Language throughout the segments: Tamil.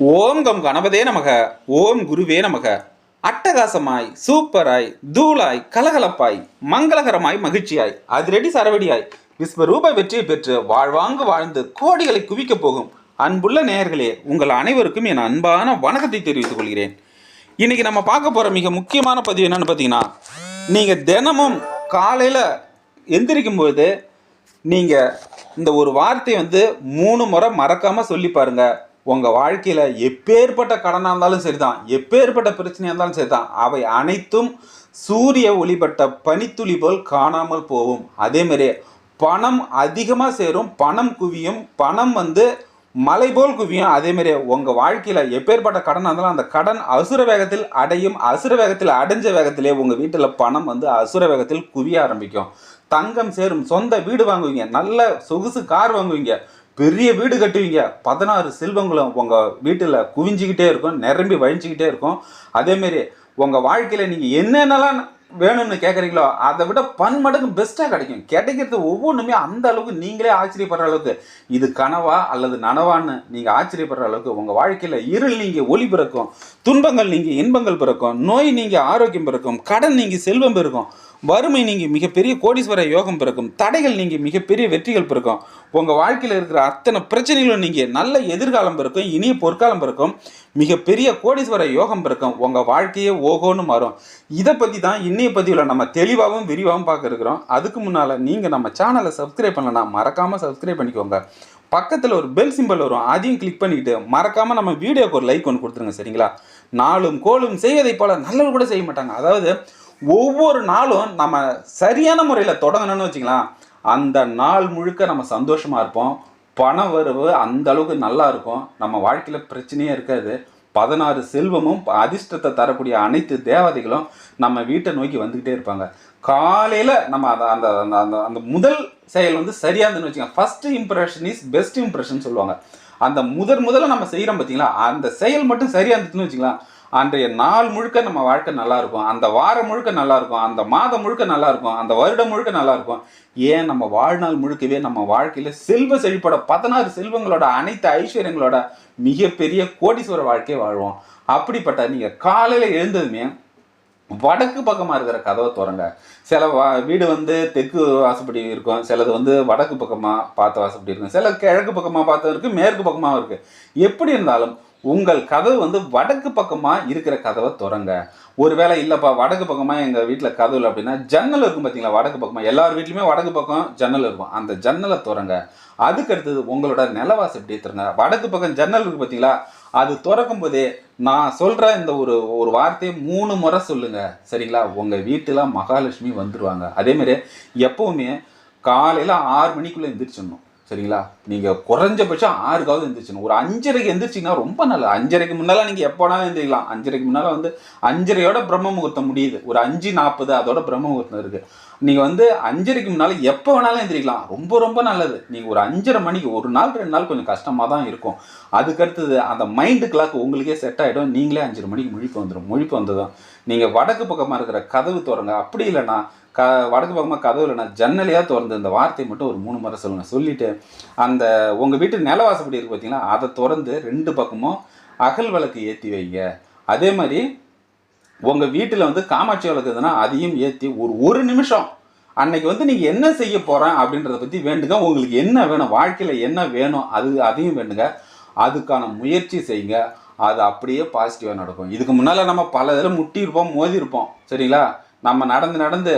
ஓம் கம் கணபதே நமக ஓம் குருவே நமக. அட்டகாசமாய் சூப்பராய் தூளாய் கலகலப்பாய் மங்களகரமாய் மகிழ்ச்சியாய் அதிரடி சரவடியாய் விஸ்வரூப வெற்றியை பெற்று வாழ்வாங்கு வாழ்ந்து கோடிகளை குவிக்கப் போகும் அன்புள்ள நேயர்களே உங்கள் அனைவருக்கும் என் அன்பான வணக்கத்தை தெரிவித்துக் கொள்கிறேன். இன்னைக்கு நம்ம பார்க்க போகிற மிக முக்கியமான பதிவு என்னன்னு பார்த்தீங்கன்னா நீங்கள் தினமும் காலையில் எந்திரிக்கும் பொழுது நீங்கள் இந்த ஒரு வார்த்தையை வந்து மூணு முறை மறக்காமல் சொல்லி பாருங்கள் உங்கள் வாழ்க்கையில் எப்பேற்பட்ட கடனாக இருந்தாலும் சரிதான். எப்பேற்பட்ட பிரச்சனையாக இருந்தாலும் சரிதான். அவை அனைத்தும் சூரிய ஒளிபட்ட பனித்துளி போல் காணாமல் போகும். அதேமாரி பணம் அதிகமாக சேரும் பணம் குவியும் பணம் வந்து மலை போல் குவியும். அதேமாரி உங்கள் வாழ்க்கையில் எப்பேற்பட்ட கடனாக இருந்தாலும் அந்த கடன் அசுர வேகத்தில் அடையும் அசுர வேகத்தில் அடைஞ்ச வேகத்திலே உங்கள் வீட்டில் பணம் வந்து அசுர வேகத்தில் குவிய ஆரம்பிக்கும். தங்கம் சேரும் சொந்த வீடு வாங்குவீங்க நல்ல சொகுசு கார் வாங்குவீங்க. பெரிய வீடு கட்டுவீங்க. பதினாறு செல்வங்களும் உங்கள் வீட்டில் குவிஞ்சிக்கிட்டே இருக்கும் நிரம்பி வழிஞ்சிக்கிட்டே இருக்கும். அதேமாரி உங்கள் வாழ்க்கையில் நீங்கள் என்னென்னலாம் வேணும்னு கேட்குறீங்களோ அதை விட பன்மடங்கு பெஸ்ட்டாக கிடைக்கும். கிடைக்கிறது ஒவ்வொன்றுமே அந்த அளவுக்கு நீங்களே ஆச்சரியப்படுற அளவுக்கு. இது கனவா அல்லது நனவான்னு நீங்கள் ஆச்சரியப்படுற அளவுக்கு உங்கள் வாழ்க்கையில் இருள் நீங்கள் ஒளி பிறக்கும் துன்பங்கள் நீங்கள் இன்பங்கள் பிறக்கும் நோய் நீங்கள் ஆரோக்கியம் பிறக்கும் கடன் நீங்கள் செல்வம் பிறக்கும். வறுமை நீங்கள் மிகப்பெரிய கோடீஸ்வர யோகம் பிறக்கும். தடைகள் நீங்கள் மிகப்பெரிய வெற்றிகள் பிறக்கும். உங்கள் வாழ்க்கையில் இருக்கிற அத்தனை பிரச்சனைகளும் நீங்கள் நல்ல எதிர்காலம் பிறக்கும் இனிய பொற்காலம் பிறக்கும் மிகப்பெரிய கோடீஸ்வர யோகம் பிறக்கும். உங்கள் வாழ்க்கையே ஓகோன்னு மாறும். இதை பற்றி தான் இன்னைய பதிவில் நம்ம தெளிவாகவும் விரிவாகவும் பார்க்க இருக்கிறோம். அதுக்கு முன்னால் நீங்கள் நம்ம சேனலை சப்ஸ்கிரைப் பண்ணலன்னா மறக்காமல் சப்ஸ்கிரைப் பண்ணிக்கோங்க. பக்கத்தில் ஒரு பெல் சிம்பல் வரும். அதையும் கிளிக் பண்ணிக்கிட்டு மறக்காமல் நம்ம வீடியோக்கு ஒரு லைக் ஒன்று கொடுத்துருங்க சரிங்களா? நாளும் கோலும் செய்வதைப் போல நல்லவர் கூட செய்ய மாட்டாங்க. அதாவது ஒவ்வொரு நாளும் நம்ம சரியான முறையில் தொடங்கணும்னு வச்சுக்கலாம். அந்த நாள் முழுக்க நம்ம சந்தோஷமாக இருப்போம். பண வரவு அந்த அளவுக்கு நல்லா இருக்கும். நம்ம வாழ்க்கையில் பிரச்சனையே இருக்காது. பதினாறு செல்வமும் அதிர்ஷ்டத்தை தரக்கூடிய அனைத்து தேவதைகளும் நம்ம வீட்டை நோக்கி வந்துக்கிட்டே இருப்பாங்க. காலையில் நம்ம அந்த அந்த அந்த அந்த அந்த முதல் செயல் வந்து சரியாக இருந்துன்னு வச்சுக்கோங்க. First impression is best impression சொல்லுவாங்க. அந்த முதல் முதல்ல நம்ம செய்கிறோம் பார்த்தீங்களா அந்த செயல் மட்டும் சரியாக இருந்துச்சுன்னு வச்சுக்கலாம். அன்றைய நாள் முழுக்க நம்ம வாழ்க்கை நல்லா இருக்கும் அந்த வாரம் முழுக்க நல்லா இருக்கும் அந்த மாதம் முழுக்க நல்லா இருக்கும் அந்த வருடம் முழுக்க நல்லா இருக்கும் ஏன் நம்ம வாழ்நாள் முழுக்கவே நம்ம வாழ்க்கையில செல்வ செழிப்போட பதினாறு செல்வங்களோட அனைத்து ஐஸ்வர்யங்களோட மிகப்பெரிய கோடீஸ்வர வாழ்க்கையை வாழ்வோம். அப்படிப்பட்ட நீங்க காலையில எழுந்ததுமே வடக்கு பக்கமாக இருக்கிற கதவை திறங்க. சில வா வீடு வந்து தெற்கு வாசப்படி இருக்கும். சிலது வந்து வடக்கு பக்கமாக பார்த்த வாசப்படி இருக்கும். சில கிழக்கு பக்கமாக பார்த்து இருக்குது மேற்கு பக்கமாகவும் இருக்குது எப்படி இருந்தாலும் உங்கள் கதவு வந்து வடக்கு பக்கமாக இருக்கிற கதவை திறங்க. ஒருவேளை இல்லைப்பா வடக்கு பக்கமாக எங்கள் வீட்டில் கதவு இல்லை அப்படின்னா ஜன்னல் இருக்கும் பார்த்தீங்களா வடக்கு பக்கமாக எல்லார் வீட்லையுமே வடக்கு பக்கம் ஜன்னல் இருக்கும். அந்த ஜன்னலை திறங்க. அதுக்கு அடுத்தது உங்களோட நிலவாசம் எப்படி திறங்க. வடக்கு பக்கம் ஜன்னல் இருக்கு பார்த்தீங்களா அது திறக்கும் போதே நான் சொல்கிற இந்த ஒரு ஒரு வார்த்தையை மூணு முறை சொல்லுங்கள் சரிங்களா? உங்கள் வீட்டில் மகாலட்சுமி வந்துடுவாங்க அதேமாரி எப்போவுமே காலையில் ஆறு மணிக்குள்ளே எந்திரிச்சிடணும். சரிங்களா? நீங்கள் குறைஞ்சபட்சம் ஆறுக்காவது எந்திரிச்சணும் ஒரு அஞ்சரைக்கு எந்திரிச்சிங்கன்னா ரொம்ப நல்லது. அஞ்சரைக்கு முன்னால் நீங்கள் எப்போ வேணாலும் அஞ்சரைக்கு முன்னால் வந்து அஞ்சரையோட பிரம்ம முகூர்த்தம் முடியுது. ஒரு அஞ்சு நாற்பது அதோட பிரம்ம முகூர்த்தம் இருக்குது நீங்கள் வந்து அஞ்சரைக்கு முன்னால் எப்போ வேணாலும் எழுந்திரிக்கலாம் ரொம்ப ரொம்ப நல்லது. நீங்கள் ஒரு அஞ்சரை மணிக்கு ஒரு நாள் ரெண்டு நாள் கொஞ்சம் கஷ்டமாக தான் இருக்கும். அதுக்கடுத்தது அந்த மைண்டு கிளாக் உங்களுக்கே செட் ஆகிடும் நீங்களே அஞ்சரை மணிக்கு முழிப்பு வந்துடும் முழிப்பு வந்ததும் நீங்கள் வடக்கு பக்கமாக இருக்கிற கதவு திறங்க. அப்படி இல்லைன்னா க வடக்கு பக்கமாக கதவு நான் ஜன்னலையாக திறந்து இந்த வார்த்தையை மட்டும் ஒரு மூணு முறை சொல்லுங்கள் சொல்லிவிட்டு அந்த உங்கள் வீட்டு நிலவாசப்படி இருக்குது பார்த்தீங்களா அதை திறந்து ரெண்டு பக்கமும் அகல் விளக்கு ஏற்றி வைங்க. அதே மாதிரி உங்கள் வீட்டில் வந்து காமாட்சி விளக்கு எதுனா அதையும் ஏற்றி ஒரு ஒரு நிமிஷம் அன்னைக்கு வந்து நீங்கள் என்ன செய்ய போகிறேன் அப்படின்றத பற்றி வேண்டுங்க. உங்களுக்கு என்ன வேணும்? வாழ்க்கையில் என்ன வேணும்? அது அதையும் வேண்டுங்க. அதுக்கான முயற்சி செய்யுங்க. அது அப்படியே பாசிட்டிவாக நடக்கும். இதுக்கு முன்னால் நம்ம பல இதில் முட்டியிருப்போம் மோதிருப்போம் சரிங்களா? நம்ம நடந்து நடந்து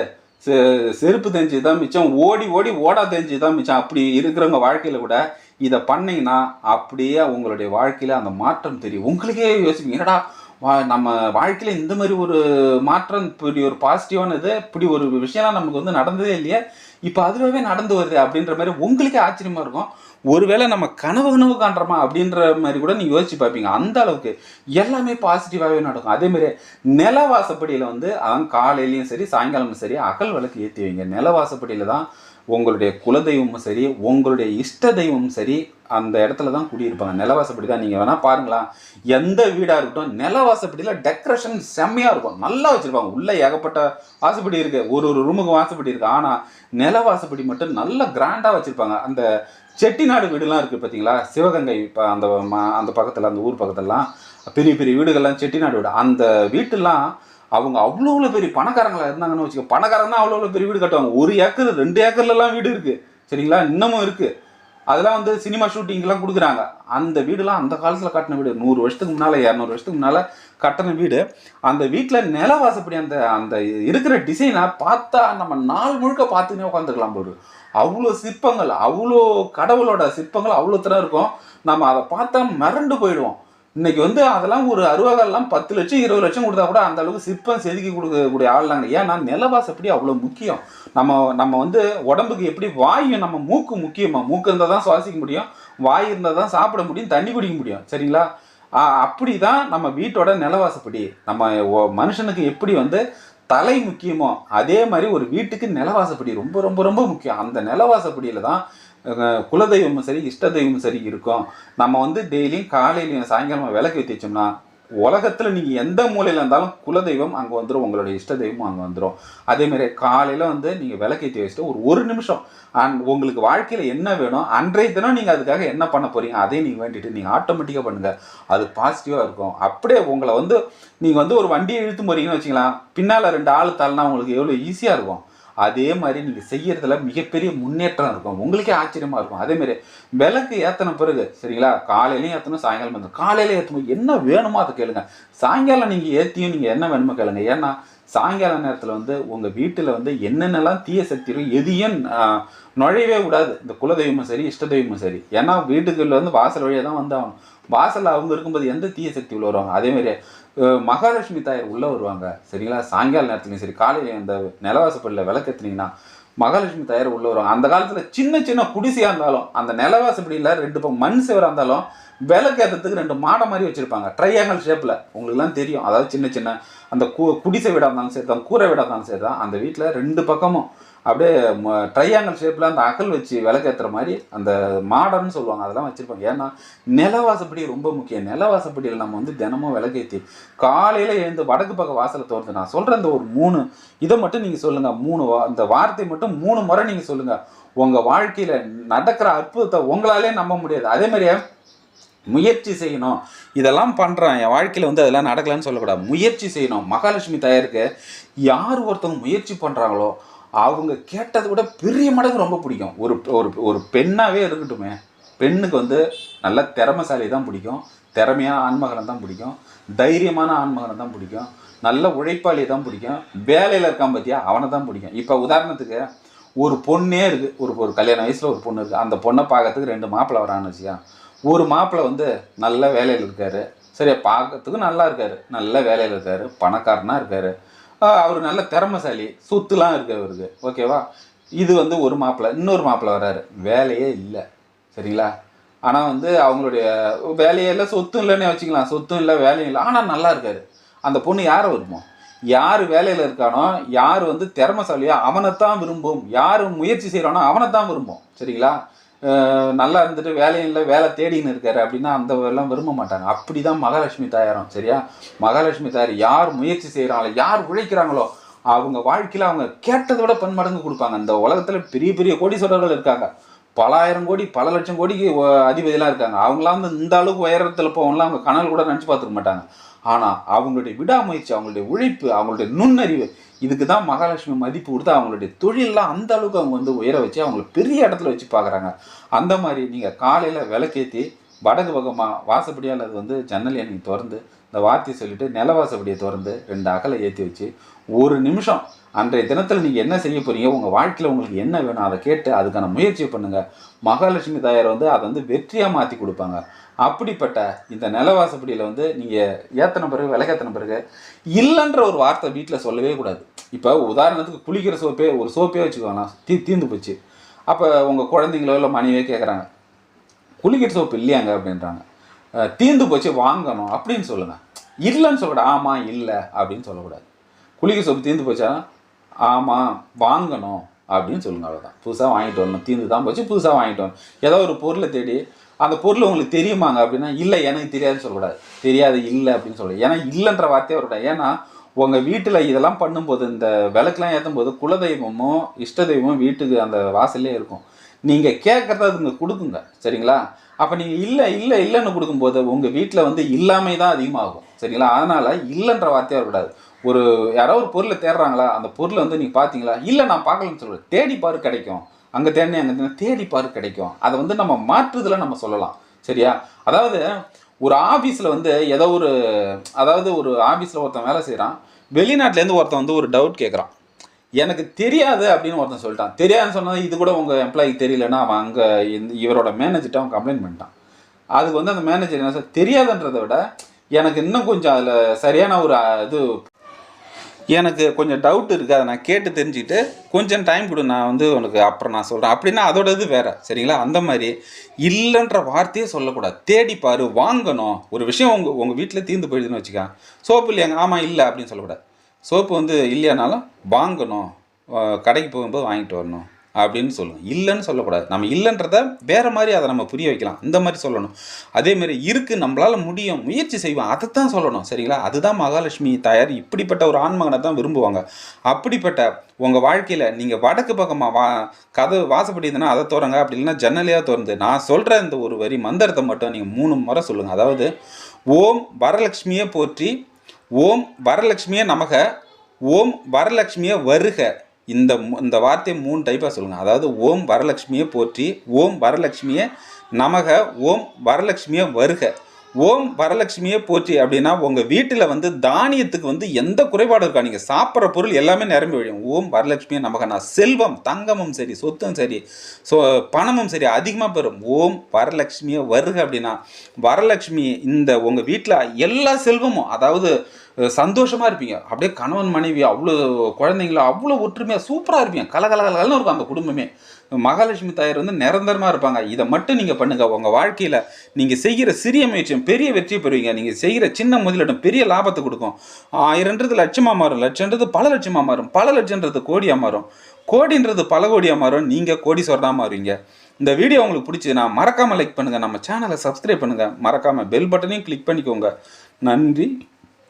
செருப்பு தெரிஞ்சு தான் மிச்சம் ஓடி ஓடி ஓடா தெரிஞ்சு தான் மிச்சம். அப்படி இருக்கிறவங்க வாழ்க்கையில் கூட இதை பண்ணிங்கன்னா அப்படியே உங்களுடைய வாழ்க்கையில் அந்த மாற்றம் தெரியும். உங்களுக்கே யோசிப்பீங்க என்னடா வா நம்ம வாழ்க்கையில் இந்த மாதிரி ஒரு மாற்றம் இப்படி ஒரு பாசிட்டிவான இது இப்படி ஒரு விஷயம்லாம் நமக்கு வந்து நடந்ததே இல்லையே. இப்போ அதுவாகவே நடந்து வருது அப்படின்ற மாதிரி உங்களுக்கே ஆச்சரியமாக இருக்கும். ஒருவேளை நம்ம கனவு கனவு காண்றோமா அப்படின்ற மாதிரி கூட நீங்கள் யோசிச்சு பார்ப்பீங்க. அந்த அளவுக்கு எல்லாமே பாசிட்டிவாகவே நடக்கும். அதேமாரி நிலவாசப்படியில் வந்து அதான் காலையிலையும் சரி சாயங்காலமும் சரி அகல் விளக்கு ஏற்றி வைங்க. நிலவாசப்படியில் தான் உங்களுடைய குலதெய்வமும் சரி உங்களுடைய இஷ்ட தெய்வமும் சரி அந்த இடத்துல தான் குடியிருப்பாங்க. நிலவாசப்படி தான் நீங்கள் வேணால் பாருங்களா எந்த வீடாக இருக்கட்டும் நிலவாசப்படியில் டெக்கரேஷன் செம்மையாக இருக்கும். நல்லா வச்சுருப்பாங்க. உள்ளே ஏகப்பட்ட வாசப்படி இருக்குது ஒரு ஒரு ரூமுக்கு வாசப்படி இருக்குது ஆனால் நிலவாசப்படி மட்டும் நல்லா கிராண்டாக வச்சுருப்பாங்க. அந்த செட்டிநாடு வீடுலாம் இருக்குது பார்த்தீங்களா சிவகங்கை இப்போ அந்த ம- அந்த பக்கத்தில் அந்த ஊர் பக்கத்துலலாம் பெரிய பெரிய வீடுகள்லாம் செட்டிநாடு வீடு. அந்த வீட்டுலாம் அவங்க அவ்வளோ அவ்வளோ பெரிய பணக்காரங்களாக இருந்தாங்கன்னு வச்சுக்கோ பணக்காரங்க தான் அவ்வளோ அவ்வளோ பெரிய வீடு கட்டுவாங்க. ஒரு ஏக்கர் ரெண்டு ஏக்கர்லலாம் வீடு இருக்குது சரிங்களா? இன்னமும் இருக்குது அதெல்லாம் வந்து சினிமா ஷூட்டிங்லாம் கொடுக்குறாங்க. அந்த வீடுலாம் அந்த காலத்தில் கட்டின வீடு. நூறு வருஷத்துக்கு முன்னால் இரநூறு வருஷத்துக்கு முன்னால் கட்டின வீடு. அந்த வீட்டில் நில வாசப்படி அந்த அந்த இருக்கிற டிசைனை பார்த்தா நம்ம நாள் முழுக்க பார்த்துக்கினே உட்காந்துக்கலாம் போடு அவ்வளோ சிற்பங்கள் அவ்வளோ கடவுளோட சிற்பங்கள் அவ்வளோ தரம் இருக்கும். நம்ம அதை பார்த்தா மிரண்டு போயிடுவோம். இன்னைக்கு வந்து அதெல்லாம் ஒரு அருவாகெல்லாம் பத்து லட்சம் இருபது லட்சம் கொடுத்தா கூட அந்த அளவுக்கு சிற்பம் செதுக்கி கொடுக்கக்கூடிய ஆள்லாங்க ஏன்னா நிலவாசப்படி அவ்வளோ முக்கியம்? நம்ம நம்ம வந்து உடம்புக்கு எப்படி வாயும் நம்ம மூக்கு முக்கியமாக மூக்கு இருந்தால் தான் சுவாசிக்க முடியும் வாய் இருந்தால் தான் சாப்பிட முடியும் தண்ணி குடிக்க முடியும். சரிங்களா? அப்படி தான் நம்ம வீட்டோட நிலவாசப்படி. நம்ம மனுஷனுக்கு எப்படி வந்து தலை முக்கியமோ அதே மாதிரி ஒரு வீட்டுக்கு நிலவாசப்படி ரொம்ப ரொம்ப ரொம்ப முக்கியம். அந்த நிலவாசப்படியில் தான் குலதெய்வமும் சரி இஷ்ட தெய்வமும் சரி இருக்கும். நம்ம வந்து டெய்லியும் காலையிலையும் சாயங்காலமாக விளக்கு ஏற்றி வச்சோம்னா உலகத்தில் நீங்கள் எந்த மூலையில் இருந்தாலும் குலதெய்வம் அங்கே வந்துடும் உங்களுடைய இஷ்ட தெய்வம் அங்கே வந்துடும் அதேமாரி காலையில் வந்து நீங்கள் விளக்கேற்றி வச்சுட்டு ஒரு ஒரு நிமிஷம் அந் உங்களுக்கு வாழ்க்கையில் என்ன வேணும் அன்றைய தினம் நீங்கள் அதுக்காக என்ன பண்ண போகிறீங்க அதையும் நீங்கள் வேண்டிட்டு நீங்கள் ஆட்டோமேட்டிக்காக பண்ணுங்கள் அது பாசிட்டிவாக இருக்கும். அப்படியே உங்களை வந்து நீங்கள் வந்து ஒரு வண்டியை இழுத்து போகிறீங்கன்னு வச்சுக்கலாம். பின்னால் ரெண்டு ஆள் தள்ளினா உங்களுக்கு எவ்வளோ ஈஸியாக இருக்கும். அதே மாதிரி நீங்கள் செய்கிறதுல மிகப்பெரிய முன்னேற்றம் இருக்கும். உங்களுக்கே ஆச்சரியமாக இருக்கும். அதேமாரி விளக்கு ஏற்றின பிறகு சரிங்களா? காலையிலையும் ஏற்றணும் சாயங்காலம் வந்து காலையில ஏற்றணும் என்ன வேணுமோ அதை கேளுங்க. சாயங்காலம் நீங்கள் ஏற்றியும் நீங்கள் என்ன வேணுமோ கேளுங்க. ஏன்னா சாயங்கால நேரத்தில் வந்து உங்கள் வீட்டில் வந்து என்னென்னலாம் தீய சக்தி இருக்கும் எதையும் நுழையவே விடாது இந்த குலதெய்வமும் சரி இஷ்ட தெய்வமும் சரி. ஏன்னா வீட்டுக்குள்ள வந்து வாசல் வழியாக தான் வந்து ஆகணும் வாசலில் அவங்க இருக்கும்போது எந்த தீய சக்தி உள்ள வருவாங்க? அதேமாதிரி மகாலட்சுமி தாயார் உள்ளே வருவாங்க. சரிங்களா? சாயங்கால நேரத்துலையும் சரி காலையில் இந்த நிலவாசப்படியில் விளக்கத்துனீங்கன்னா மகாலட்சுமி தாயார் உள்ள வருவாங்க அந்த காலத்தில் சின்ன சின்ன குடிசையாக இருந்தாலும் அந்த நிலவாசப்படியில் ரெண்டு பக்கம் மண் சிவராக இருந்தாலும் விளக்கேற்றத்துக்கு ரெண்டு மாடை மாதிரி வச்சுருப்பாங்க. ட்ரையாங்கல் ஷேப்பில் உங்களுக்குலாம் தெரியும். அதாவது சின்ன சின்ன அந்த கு குடிசை வீடாக இருந்தாலும் சரி தான் கூரை வீடாக இருந்தாலும் சரி தான் அந்த வீட்டில் ரெண்டு பக்கமும் அப்படியே ட்ரையாங்கல் ஷேப்பில் அந்த அகல் வச்சு விளக்கேற்றுற மாதிரி அந்த மாடர்ன்னு சொல்லுவாங்க அதெல்லாம் வச்சுருப்பாங்க. ஏன்னா நிலவாசப்படி ரொம்ப முக்கியம். நிலவாசப்படியில் நம்ம வந்து தினமும் விளக்கேற்றி காலையில் எழுந்து வடக்கு பக்கம் வாசலை தோர்ந்து நான் சொல்கிற இந்த ஒரு மூணு இதை மட்டும் நீங்கள் சொல்லுங்கள் மூணு வா- அந்த வார்த்தை மட்டும் மூணு முறை நீங்கள் சொல்லுங்கள் உங்கள் வாழ்க்கையில் நடக்கிற அற்புதத்தை உங்களாலே நம்ப முடியாது. அதே மாதிரியே முயற்சி செய்யணும். இதெல்லாம் பண்ணுறேன் என் வாழ்க்கையில் வந்து அதெல்லாம் நடக்கலைன்னு சொல்லக்கூடாது. முயற்சி செய்யணும். மகாலட்சுமி தயாருக்கு யார் ஒருத்தவங்க முயற்சி பண்ணுறாங்களோ அவங்க கேட்டதை விட பெரிய மடங்கு ரொம்ப பிடிக்கும். ஒரு ஒரு ஒரு பெண்ணாகவே இருக்கட்டுமே. பெண்ணுக்கு வந்து நல்ல திறமைசாலி தான் பிடிக்கும். திறமையான ஆண்மகனை தான் பிடிக்கும். தைரியமான ஆண்மகனை தான் பிடிக்கும். நல்ல உழைப்பாளி தான் பிடிக்கும். வேலையில் இருக்கான் பார்த்தியா அவனை தான் பிடிக்கும். இப்போ உதாரணத்துக்கு ஒரு பொண்ணே இருக்குது ஒரு ஒரு கல்யாண வயசில் ஒரு பொண்ணு இருக்குது அந்த பொண்ணை பார்க்கறதுக்கு ரெண்டு மாப்பிள்ளை வரான்னு வச்சுக்கா ஒரு மாப்பிள்ளை வந்து நல்ல வேலையில் இருக்காரு. சரியா பார்க்கறதுக்கு நல்லா இருக்காரு. நல்ல வேலையில் இருக்காரு. பணக்காரனாக இருக்காரு. அவர் நல்ல திறமைசாலி. சொத்துலாம் இருக்கு அவருக்கு. ஓகேவா? இது வந்து ஒரு மாப்பிள்ளை இன்னொரு மாப்பிள்ளை வராரு. வேலையே இல்லை. சரிங்களா? ஆனால் வந்து அவங்களுடைய வேலையே இல்லை சொத்தும் இல்லைன்னு வச்சுக்கலாம். சொத்தும் இல்லை வேலையும் இல்லை. ஆனால் நல்லா இருக்காரு. அந்த பொண்ணு யாரை விரும்பும்? யார் வேலையில் இருக்கானோ யார் வந்து திறமைசாலியோ அவனைத்தான் விரும்பும். யார் முயற்சி செய்கிறானோ அவனைத்தான் விரும்பும். சரிங்களா? நல்லா இருந்துட்டு வேலையும் இல்லை வேலை தேடின்னு இருக்காரு அப்படின்னா அந்த எல்லாம் விரும்ப மாட்டாங்க. அப்படி தான் மகாலட்சுமி தாயாரம் சரியா? மகாலட்சுமி தாயார் யார் முயற்சி செய்கிறாங்களோ யார் உழைக்கிறாங்களோ அவங்க வாழ்க்கையில் அவங்க கேட்டதை விட பன்மடங்கு கொடுப்பாங்க. அந்த உலகத்தில் பெரிய பெரிய கோடீஸ்வரர்கள் இருக்காங்க. பல ஆயிரம் கோடி பல லட்சம் கோடிக்கு அதிபதிலாம் இருக்காங்க. அவங்களாம் வந்து இந்த அளவுக்கு உயரத்தில் போவோம்லாம் அவங்க கனல் கூட நினச்சி பார்த்துக்க மாட்டாங்க. ஆனால் அவங்களுடைய விடாமுயற்சி அவங்களுடைய உழைப்பு அவங்களுடைய நுண்ணறிவு இதுக்கு தான் மகாலட்சுமி மதிப்பு கொடுத்து அவங்களுடைய தொழிலெலாம் அந்த அளவுக்கு அவங்க வந்து உயர வச்சு அவங்கள பெரிய இடத்துல வச்சு பார்க்குறாங்க. அந்த மாதிரி நீங்கள் காலையில் விளக்கேற்றி வடகு பக்கமாக வாசப்படியால் அது வந்து ஜன்னல் நீங்கள் திறந்து இந்த வார்த்தையை சொல்லிட்டு நிலவாசப்படியை திறந்து ரெண்டு அகலை ஏற்றி வச்சு ஒரு நிமிஷம் அன்றைய தினத்தில் நீங்கள் என்ன செய்ய போகிறீங்க உங்கள் வாழ்க்கையில் உங்களுக்கு என்ன வேணும் அதை கேட்டு அதுக்கான முயற்சி பண்ணுங்கள் மகாலட்சுமி தாயார் வந்து அதை வந்து வெற்றியாக மாற்றி கொடுப்பாங்க. அப்படிப்பட்ட இந்த நிலவாசப்படியில் வந்து நீங்கள் ஏற்றின பிறகு விளக்கேற்றின பிறகு இல்லைன்ற ஒரு வார்த்தை வீட்டில் சொல்லவே கூடாது. இப்போ உதாரணத்துக்கு குளிக்கிற சோப்பே ஒரு சோப்பே வச்சுக்கோங்க தீ தீர்ந்து போச்சு. அப்போ உங்கள் குழந்தைங்களோ இல்லை மனைவியோ கேட்குறாங்க குளிக்கிற சோப்பு இல்லையாங்க அப்படின்றாங்க. தீர்ந்து போச்சு வாங்கணும் அப்படின்னு சொல்லுங்கள் இல்லைன்னு சொல்லக்கூடாது ஆமாம் இல்லை அப்படின்னு சொல்லக்கூடாது குளிக்கிற சோப்பு தீர்ந்து போச்சா? ஆமாம் வாங்கணும் அப்படின்னு சொல்லுங்க அவ்வளோதான் புதுசாக வாங்கிட்டு வரணும் தீர்ந்து தான் போச்சு புதுசாக வாங்கிட்டு வரணும். ஏதோ ஒரு பொருளை தேடி அந்த பொருள் உங்களுக்கு தெரியுமாங்க அப்படின்னா இல்லை எனக்கு தெரியாதுன்னு சொல்லக்கூடாது. தெரியாது இல்லை அப்படின்னு சொல்லக்கூடாது ஏன்னா இல்லைன்ற வார்த்தையே வரக்கூடாது. ஏன்னா உங்கள் வீட்டில் இதெல்லாம் பண்ணும்போது இந்த விளக்குலாம் ஏற்றும் போது குலதெய்வமோ இஷ்ட தெய்வமும் வீட்டுக்கு அந்த வாசல்லே இருக்கும். நீங்கள் கேட்குறத அதுங்க கொடுக்குங்க. சரிங்களா? அப்போ நீங்கள் இல்லை இல்லை இல்லைன்னு கொடுக்கும்போது உங்கள் வீட்டில் வந்து இல்லாமை தான் அதிகமாகும். சரிங்களா? அதனால் இல்லைன்ற வார்த்தையே வரக்கூடாது. ஒரு யாரோ ஒரு பொருளை தேடுறாங்களா? அந்த பொருளை வந்து நீங்கள் பார்த்தீங்களா? இல்லை நான் பார்க்கலன்னு சொல்லுவேன் தேடி பாரு கிடைக்கும். அங்கே தேடி அங்கே தேடி, தேடி பாரு கிடைக்கும். அதை வந்து நம்ம மாற்றுதல நம்ம சொல்லலாம். சரியா? அதாவது ஒரு ஆஃபீஸில் வந்து ஏதோ ஒரு அதாவது ஒரு ஆஃபீஸில் ஒருத்தன் வேலை செய்கிறான் வெளிநாட்டிலேருந்து ஒருத்தன் வந்து ஒரு டவுட் கேட்குறான் எனக்கு தெரியாது அப்படின்னு ஒருத்தன் சொல்லிட்டான். தெரியாதுன்னு சொன்னால் இது கூட உங்கள் எம்ப்ளாயிக்கு தெரியலன்னா அவன் அங்கே இந்த இவரோட மேனேஜர்கிட்ட அவன் கம்ப்ளைண்ட் பண்ணிட்டான். அதுக்கு வந்து அந்த மேனேஜர் என்ன சார் தெரியாதுன்றதை விட எனக்கு இன்னும் கொஞ்சம் அதில் சரியான ஒரு இது எனக்கு கொஞ்சம் டவுட் இருக்குது அதை நான் கேட்டு தெரிஞ்சுக்கிட்டு கொஞ்சம் டைம் கொடு. நான் வந்து உனக்கு அப்புறம் நான் சொல்கிறேன் அப்படின்னா அதோட இது வேறு. சரிங்களா? அந்த மாதிரி இல்லைன்ற வார்த்தையே சொல்லக்கூடாது. தேடிப்பார் வாங்கணும். ஒரு விஷயம் உங்கள் உங்கள் வீட்டில் தீர்ந்து போயிடுதுன்னு வச்சுக்க. சோப்பு இல்லையாங்க ஆமாம் இல்லை அப்படின்னு சொல்லக்கூடாது. சோப்பு வந்து இல்லையானாலும் வாங்கணும். கடைக்கு போகும்போது வாங்கிட்டு வரணும். அப்படின்னு சொல்லுவோம். இல்லைன்னு சொல்லக்கூடாது. நம்ம இல்லைன்றத வேற மாதிரி அதை நம்ம புரிய வைக்கலாம். இந்த மாதிரி சொல்லணும். அதே மாதிரி இருக்கு நம்மளால் முடியும் முயற்சி செய்வோம் அதை தான் சொல்லணும். சரிங்களா? அதுதான் மகாலட்சுமி தாயார் இப்படிப்பட்ட ஒரு ஆண்மகனை தான் விரும்புவாங்க. அப்படிப்பட்ட உங்கள் வாழ்க்கையில் நீங்கள் வடக்கு பக்கமாக வா கதை வாசப்படி இருந்ததுன்னா அதை திறங்க அப்படி இல்லைன்னா ஜன்னலையாக திறந்து நான் சொல்கிற இந்த ஒரு வரி மந்திரத்தை மட்டும் நீங்கள் மூணு முறை சொல்லுங்கள் அதாவது ஓம் வரலட்சுமியை போற்றி ஓம் வரலட்சுமியை நமக ஓம் வரலட்சுமியை வருக. இந்த இந்த வார்த்தையை மூணு டைப்பாக சொல்லுங்கள் அதாவது ஓம் வரலட்சுமியை போற்றி ஓம் வரலட்சுமியை நமக ஓம் வரலட்சுமியை வருக. ஓம் வரலட்சுமியே போற்றி அப்படின்னா உங்கள் வீட்டில் வந்து தானியத்துக்கு வந்து எந்த குறைபாடும் இருக்கா? நீங்கள் சாப்பிட்ற பொருள் எல்லாமே நிரம்பி வழியும் ஓம் வரலட்சுமியே நமக்கு நான் செல்வம் தங்கமும் சரி சொத்தும் சரி ஸோ பணமும் சரி அதிகமாக பெறும். ஓம் வரலட்சுமியே வருக அப்படின்னா வரலட்சுமி இந்த உங்கள் வீட்டில் எல்லா செல்வமும் அதாவது சந்தோஷமாக இருப்பீங்க. அப்படியே கணவன் மனைவி அவ்வளோ குழந்தைங்கள அவ்வளோ ஒற்றுமையாக சூப்பராக இருப்பீங்க. கலகலகலன்னு இருக்கும் அந்த குடும்பமே. மகாலட்சுமி தாயார் வந்து நிரந்தரமாக இருப்பாங்க. இதை மட்டும் நீங்கள் பண்ணுங்கள் உங்கள் வாழ்க்கையில் நீங்கள் செய்கிற சிறிய முயற்சியும் பெரிய வெற்றியை பெறுவீங்க. நீங்கள் செய்கிற சின்ன முதலிடம் பெரிய லாபத்தை கொடுக்கும். ஆயிரன்றது லட்சமாக மாறும். லட்சன்றது பல லட்சமாக மாறும். பல லட்சன்றது கோடியாக மாறும். கோடின்றது பல கோடியாக மாறும். நீங்கள் கோடி சொல்கிறா மாறுவீங்க. இந்த வீடியோ உங்களுக்கு பிடிச்சதுன்னா மறக்காமல் லைக் பண்ணுங்கள் நம்ம சேனலை சப்ஸ்கிரைப் பண்ணுங்கள் மறக்காமல் பெல் பட்டனையும் கிளிக் பண்ணிக்கோங்க. நன்றி.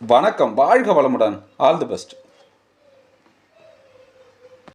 வணக்கம். வாழ்க வளமுடன். All the best